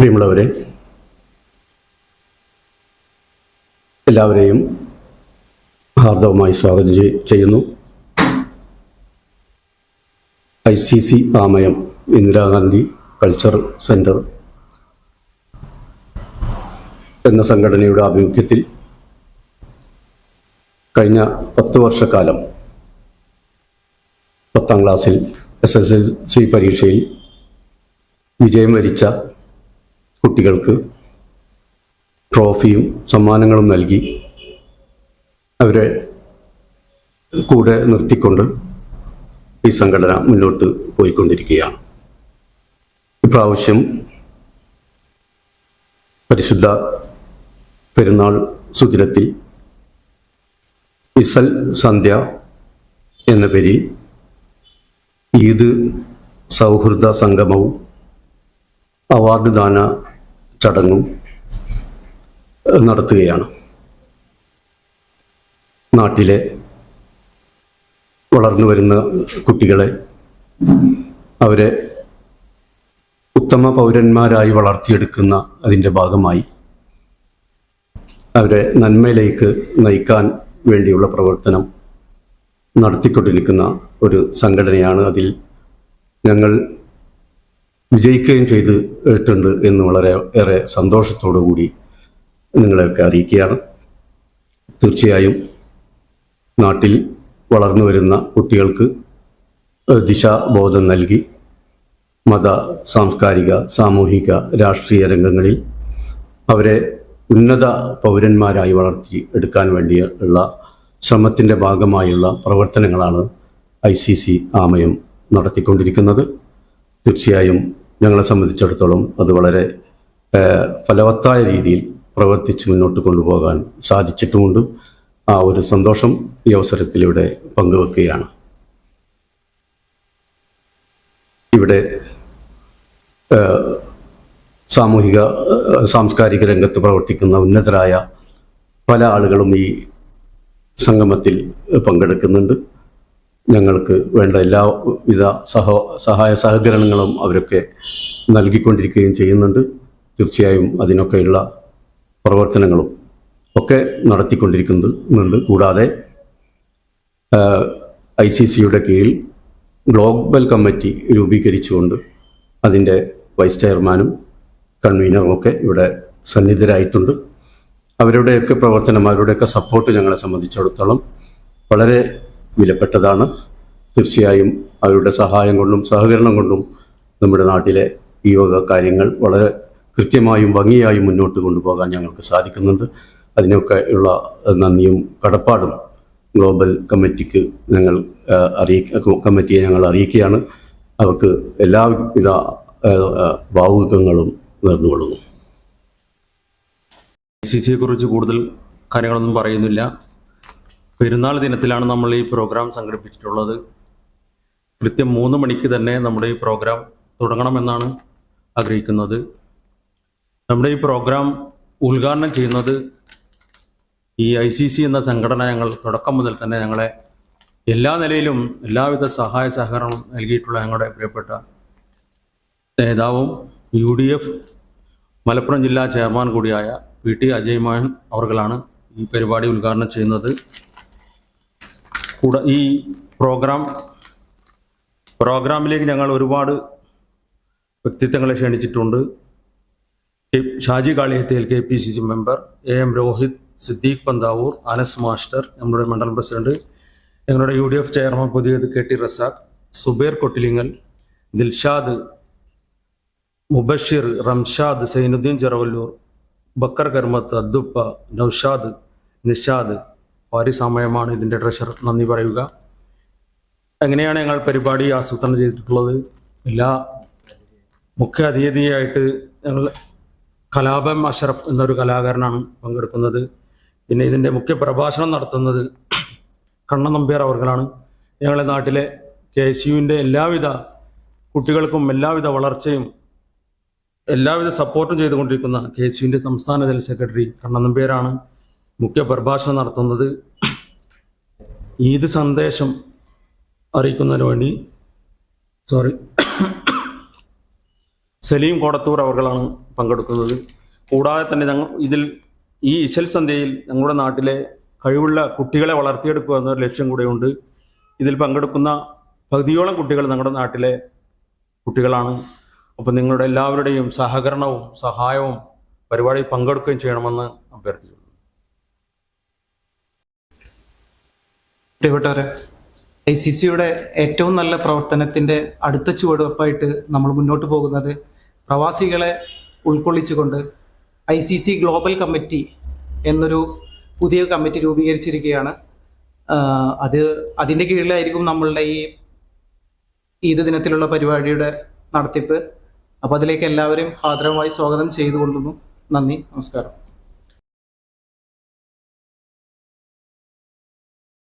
പ്രിയമുള്ളവരെ എല്ലാവരെയും ഹാർദവമായി സ്വാഗതം ചെയ്യുന്നു. ഐ സി സി ആമയം ഇന്ദിരാഗാന്ധി കൾച്ചർ സെന്റർ എന്ന സംഘടനയുടെ ആഭിമുഖ്യത്തിൽ കഴിഞ്ഞ പത്ത് വർഷക്കാലം പത്താം ക്ലാസ്സിൽ എസ് എസ് എൽ സി പരീക്ഷയിൽ വിജയം വരിച്ച കുട്ടികൾക്ക് ട്രോഫിയും സമ്മാനങ്ങളും നൽകി അവരെ കൂടെ നിർത്തിക്കൊണ്ട് ഈ സംഘടന മുന്നോട്ട് പോയിക്കൊണ്ടിരിക്കുകയാണ്. ഇപ്രാവശ്യം പരിശുദ്ധ പെരുന്നാൾ സുദിനത്തിൽ ഇസൽ സന്ധ്യ എന്ന പേരിൽ ഈദ് സൗഹൃദ സംഗമവും അവാർഡ് ദാന ചടങ്ങും നടത്തുകയാണ്. നാട്ടിലെ വളർന്നു വരുന്ന കുട്ടികളെ അവരെ ഉത്തമ പൗരന്മാരായി വളർത്തിയെടുക്കുന്ന അതിന്റെ ഭാഗമായി അവരെ നന്മയിലേക്ക് നയിക്കാൻ വേണ്ടിയുള്ള പ്രവർത്തനം നടത്തിക്കൊണ്ടിരിക്കുന്ന ഒരു സംഘടനയാണ് അതിൽ ഞങ്ങൾ വിജയിക്കുകയും ചെയ്തിട്ടുണ്ട് എന്ന് വളരെ ഏറെ സന്തോഷത്തോടു കൂടി നിങ്ങളെയൊക്കെ അറിയിക്കുകയാണ്. തീർച്ചയായും നാട്ടിൽ വളർന്നു വരുന്ന കുട്ടികൾക്ക് ദിശാബോധം നൽകി മത സാംസ്കാരിക സാമൂഹിക രാഷ്ട്രീയ രംഗങ്ങളിൽ അവരെ ഉന്നത പൗരന്മാരായി വളർത്തി എടുക്കാൻ വേണ്ടിയുള്ള ശ്രമത്തിന്റെ ഭാഗമായുള്ള പ്രവർത്തനങ്ങളാണ് ഐ സി സി ആമയം നടത്തിക്കൊണ്ടിരിക്കുന്നത്. തീർച്ചയായും ഞങ്ങളെ സംബന്ധിച്ചിടത്തോളം അത് വളരെ ഫലവത്തായ രീതിയിൽ പ്രവർത്തിച്ച് മുന്നോട്ട് കൊണ്ടുപോകാൻ സാധിച്ചിട്ടുമുണ്ട്. ആ ഒരു സന്തോഷം ഈ അവസരത്തിൽ ഇവിടെ പങ്കുവെക്കുകയാണ്. ഇവിടെ സാമൂഹിക സാംസ്കാരിക രംഗത്ത് പ്രവർത്തിക്കുന്ന ഉന്നതരായ പല ആളുകളും ഈ സംഗമത്തിൽ പങ്കെടുക്കുന്നുണ്ട്. ഞങ്ങൾക്ക് വേണ്ട എല്ലാവിധ സഹ സഹായ സഹകരണങ്ങളും അവരൊക്കെ നൽകിക്കൊണ്ടിരിക്കുകയും ചെയ്യുന്നുണ്ട്. തീർച്ചയായും അതിനൊക്കെയുള്ള പ്രവർത്തനങ്ങളും ഒക്കെ നടത്തിക്കൊണ്ടിരിക്കുന്നുണ്ട്. കൂടാതെ ഐ സി സിയുടെ കീഴിൽ ഗ്ലോബൽ കമ്മിറ്റി രൂപീകരിച്ചുകൊണ്ട് അതിന്റെ വൈസ് ചെയർമാനും കൺവീനറും ഒക്കെ ഇവിടെ സന്നിധരായിട്ടുണ്ട്. അവരുടെയൊക്കെ പ്രവർത്തനം അവരുടെയൊക്കെ സപ്പോർട്ട് ഞങ്ങളെ സംബന്ധിച്ചിടത്തോളം വളരെ വിലപ്പെട്ടതാണ്. തീർച്ചയായും അവരുടെ സഹായം കൊണ്ടും സഹകരണം കൊണ്ടും നമ്മുടെ നാട്ടിലെ ഈ വക കാര്യങ്ങൾ വളരെ കൃത്യമായും ഭംഗിയായും മുന്നോട്ട് കൊണ്ടുപോകാൻ ഞങ്ങൾക്ക് സാധിക്കുന്നുണ്ട്. അതിനൊക്കെ ഉള്ള നന്ദിയും കടപ്പാടും ഗ്ലോബൽ കമ്മിറ്റിക്ക് ഞങ്ങൾ അറിയിക്ക കമ്മിറ്റിയെ ഞങ്ങൾ അറിയിക്കുകയാണ്. അവർക്ക് എല്ലാവിധ ഭാവുകങ്ങളും നേർന്നുകൊള്ളുന്നു. സി സിയെ കുറിച്ച് കൂടുതൽ കാര്യങ്ങളൊന്നും പറയുന്നില്ല. പെരുന്നാൾ ദിനത്തിലാണ് നമ്മൾ ഈ പ്രോഗ്രാം സംഘടിപ്പിച്ചിട്ടുള്ളത്. കൃത്യം മൂന്ന് മണിക്ക് തന്നെ നമ്മുടെ ഈ പ്രോഗ്രാം തുടങ്ങണമെന്നാണ് ആഗ്രഹിക്കുന്നത്. നമ്മുടെ ഈ പ്രോഗ്രാം ഉദ്ഘാടനം ചെയ്യുന്നത് ഈ ഐ സി സി എന്ന സംഘടന ഞങ്ങൾ തുടക്കം മുതൽ തന്നെ ഞങ്ങളെ എല്ലാ നിലയിലും എല്ലാവിധ സഹായ സഹകരണവും നൽകിയിട്ടുള്ള ഞങ്ങളുടെ പ്രിയപ്പെട്ട നേതാവും യു ഡി എഫ് മലപ്പുറം ജില്ലാ ചെയർമാൻ കൂടിയായ പി ടി അജയ് മോഹൻ അവർകളാണ് ഈ പരിപാടി ഉദ്ഘാടനം ചെയ്യുന്നത്. ഈ പ്രോഗ്രാം പ്രോഗ്രാമിലേക്ക് ഞങ്ങൾ ഒരുപാട് വ്യക്തിത്വങ്ങളെ ക്ഷണിച്ചിട്ടുണ്ട്. Shaji Kaliyathel K P C C member A M Rohit Siddique Panthavoor Anas master നമ്മുടെ മണ്ഡലം പ്രസിഡന്റ് ഞങ്ങളുടെ U D F chairman Puthiyath K T Razak Zubair Kottilingal Dilshad Mubashir Ramshad Sainudheen Cheravallur Bakkar Karmath Adduppa Naushad Nishad വാരിസാമയമാണ് ഇതിന്റെ treasurer നന്ദി പറയുക. എങ്ങനെയാണ് ഞങ്ങൾ പരിപാടി ആസൂത്രണം ചെയ്തിട്ടുള്ളത്? എല്ലാ മുഖ്യ അതിഥിയായിട്ട് ഞങ്ങൾ കലാപം അഷറഫ് എന്നൊരു കലാകാരനാണ് പങ്കെടുക്കുന്നത്. പിന്നെ ഇതിന്റെ മുഖ്യ പ്രഭാഷണം നടത്തുന്നത് കണ്ണൻ നമ്പ്യാർ അവർകളാണ്. ഞങ്ങളുടെ നാട്ടിലെ കെ എസ് യുവിന്റെ എല്ലാവിധ കുട്ടികൾക്കും എല്ലാവിധ വളർച്ചയും എല്ലാവിധ സപ്പോർട്ടും ചെയ്തുകൊണ്ടിരിക്കുന്ന കെ എസ് യുവിന്റെ സംസ്ഥാന ജനറൽ സെക്രട്ടറി കണ്ണൻ നമ്പ്യാരാണ് മുഖ്യ പ്രഭാഷണം നടത്തുന്നത് ഈദ് സന്ദേശം അറിയിക്കുന്നതിന് വേണ്ടി സോറി സലീം കോടത്തൂർ അവർകളാണ് പങ്കെടുക്കുന്നത്. കൂടാതെ തന്നെ ഞങ്ങൾ ഇതിൽ ഈ ഇശൽ സന്ധ്യയിൽ ഞങ്ങളുടെ നാട്ടിലെ കഴിവുള്ള കുട്ടികളെ വളർത്തിയെടുക്കുക എന്നൊരു ലക്ഷ്യം കൂടെയുണ്ട്. ഇതിൽ പങ്കെടുക്കുന്ന പകുതിയോളം കുട്ടികൾ ഞങ്ങളുടെ നാട്ടിലെ കുട്ടികളാണ്. അപ്പം നിങ്ങളുടെ എല്ലാവരുടെയും സഹകരണവും സഹായവും പരിപാടിയിൽ പങ്കെടുക്കുകയും ചെയ്യണമെന്ന് അഭ്യർത്ഥിച്ചു പ്രിയപ്പെട്ടവരെ ഐ സി സിയുടെ ഏറ്റവും നല്ല പ്രവർത്തനത്തിന്റെ അടുത്ത ചുവടുവെപ്പായിട്ട് നമ്മൾ മുന്നോട്ട് പോകുന്നത് പ്രവാസികളെ ഉൾക്കൊള്ളിച്ചുകൊണ്ട് I C C global committee എന്നൊരു പുതിയ കമ്മിറ്റി രൂപീകരിച്ചിരിക്കുകയാണ്. അത് അതിന്റെ കീഴിലായിരിക്കും നമ്മളുടെ ഈ ഈദ് ദിനത്തിലുള്ള പരിപാടിയുടെ നടത്തിപ്പ്. അപ്പോൾ അതിലേക്ക് എല്ലാവരും ഹാദരമായി സ്വാഗതം ചെയ്തുകൊള്ളുന്നു. നന്ദി നമസ്കാരം.